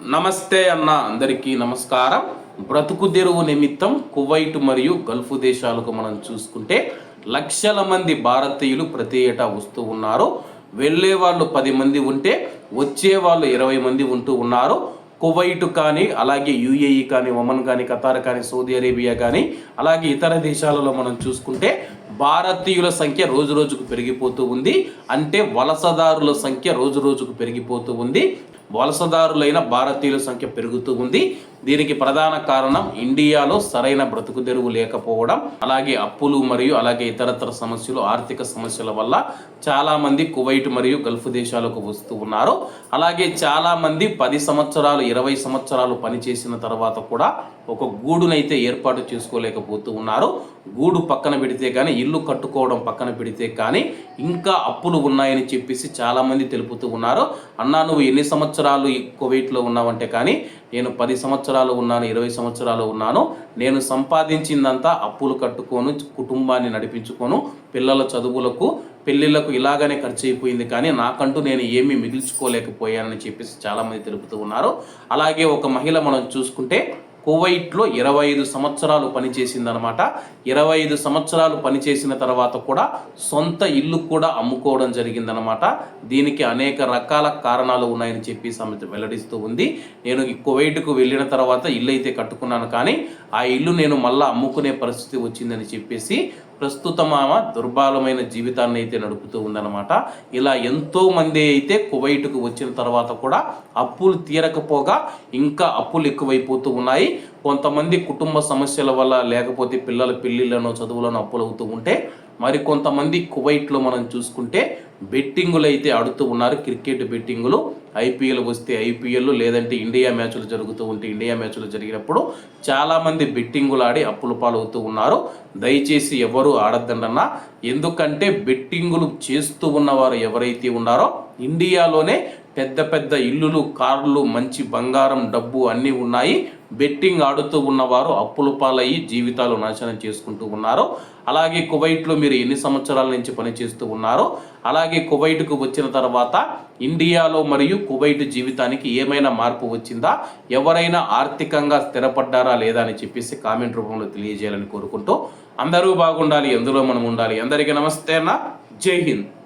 నమస్తే అన్న అందరికీ నమస్కారం. బ్రతుకు తెరువు నిమిత్తం కువైట్ మరియు గల్ఫ్ దేశాలకు మనం చూసుకుంటే లక్షల మంది భారతీయులు ప్రతి ఏటా వస్తూ ఉన్నారు. వెళ్ళే వాళ్ళు పది మంది ఉంటే వచ్చే వాళ్ళు ఇరవై మంది ఉంటూ ఉన్నారు. కువైట్ కానీ అలాగే యుఏఈ కానీ ఒమన్ కానీ ఖతార్ కానీ సౌదీ అరేబియా కానీ అలాగే ఇతర దేశాలలో మనం చూసుకుంటే భారతీయుల సంఖ్య రోజు రోజుకు పెరిగిపోతూ ఉంది. అంటే వలసదారుల సంఖ్య రోజు రోజుకు పెరిగిపోతూ ఉంది. వలసదారులైన భారతీయుల సంఖ్య పెరుగుతూ ఉంది. దీనికి ప్రధాన కారణం ఇండియాలో సరైన బ్రతుకు తెరువు లేకపోవడం. అలాగే అప్పులు మరియు అలాగే ఇతరతర సమస్యలు ఆర్థిక సమస్యల వల్ల చాలా మంది కువైట్ మరియు గల్ఫ్ దేశాలకు వస్తూ ఉన్నారు. అలాగే చాలా మంది పది సంవత్సరాలు ఇరవై సంవత్సరాలు పనిచేసిన తర్వాత కూడా ఒక గూడునైతే ఏర్పాటు చేసుకోలేకపోతూ ఉన్నారు. గూడు పక్కన పెడితే కానీ ఇల్లు కట్టుకోవడం పక్కన పెడితే కానీ ఇంకా అప్పులు ఉన్నాయని చెప్పేసి చాలామంది తెలుపుతూ ఉన్నారు. అన్నా నువ్వు ఎన్ని సంవత్సరాలు ఈ కువైట్లో ఉన్నావంటే కానీ నేను పది సంవత్సరాలు ఉన్నాను ఇరవై సంవత్సరాలు ఉన్నాను. నేను సంపాదించిందంతా అప్పులు కట్టుకోను కుటుంబాన్ని నడిపించుకోను పిల్లల చదువులకు పెళ్ళిళ్ళకు ఇలాగనే ఖర్చు అయిపోయింది. కానీ నాకంటూ నేను ఏమీ మిగిల్చుకోలేకపోయానని చెప్పేసి చాలామంది తెలుపుతూ ఉన్నారు. అలాగే ఒక మహిళ మనం చూసుకుంటే కువైట్లో ఇరవై ఐదు సంవత్సరాలు పనిచేసిందనమాట ఇరవై ఐదు సంవత్సరాలు పనిచేసిన తర్వాత కూడా సొంత ఇల్లు కూడా అమ్ముకోవడం జరిగిందనమాట దీనికి అనేక రకాల కారణాలు ఉన్నాయని చెప్పి సమితి వెల్లడిస్తూ ఉంది. నేను ఈ కువైట్కు వెళ్ళిన తర్వాత ఇల్లు అయితే కట్టుకున్నాను కానీ ఆ ఇల్లు నేను మళ్ళీ అమ్ముకునే పరిస్థితి వచ్చిందని చెప్పేసి ప్రస్తుతం ఆమె దుర్బలమైన జీవితాన్ని అయితే నడుపుతూ ఉందన్నమాట. ఇలా ఎంతో మంది అయితే కువైట్కు వచ్చిన తర్వాత కూడా అప్పులు తీరకపోగా ఇంకా అప్పులు ఎక్కువైపోతూ ఉన్నాయి. కొంతమంది కుటుంబ సమస్యల వల్ల లేకపోతే పిల్లల పెళ్ళిళ్ళను చదువులను అప్పులు అవుతూ ఉంటే మరి కొంతమంది కువైట్లో మనం చూసుకుంటే బెట్టింగులు అయితే ఆడుతూ ఉన్నారు. క్రికెట్ బెట్టింగులు ఐపీఎల్ వస్తే ఐపీఎల్ లేదంటే ఇండియా మ్యాచ్లు జరుగుతూ ఉంటే ఇండియా మ్యాచ్లు జరిగినప్పుడు చాలామంది బెట్టింగులు ఆడి అప్పుల పాలవుతూ ఉన్నారు. దయచేసి ఎవరు ఆడద్దండన్నా ఎందుకంటే బెట్టింగులు చేస్తూ ఉన్నవారు ఎవరైతే ఉన్నారో ఇండియాలోనే పెద్ద పెద్ద ఇల్లులు కార్లు మంచి బంగారం డబ్బు అన్నీ ఉన్నాయి. బెట్టింగ్ ఆడుతూ ఉన్నవారు అప్పుల పాలయ్యి జీవితాలు నాశనం చేసుకుంటూ ఉన్నారు. అలాగే కువైట్లో మీరు ఎన్ని సంవత్సరాల నుంచి పనిచేస్తూ ఉన్నారో అలాగే కువైట్కు వచ్చిన తర్వాత ఇండియాలో మరియు కువైట్ జీవితానికి ఏమైనా మార్పు వచ్చిందా? ఎవరైనా ఆర్థికంగా స్థిరపడ్డారా లేదా అని చెప్పేసి కామెంట్ రూపంలో తెలియజేయాలని కోరుకుంటూ అందరూ బాగుండాలి ఎందులో మనం ఉండాలి. అందరికీ నమస్తే అన్న. జై హింద్.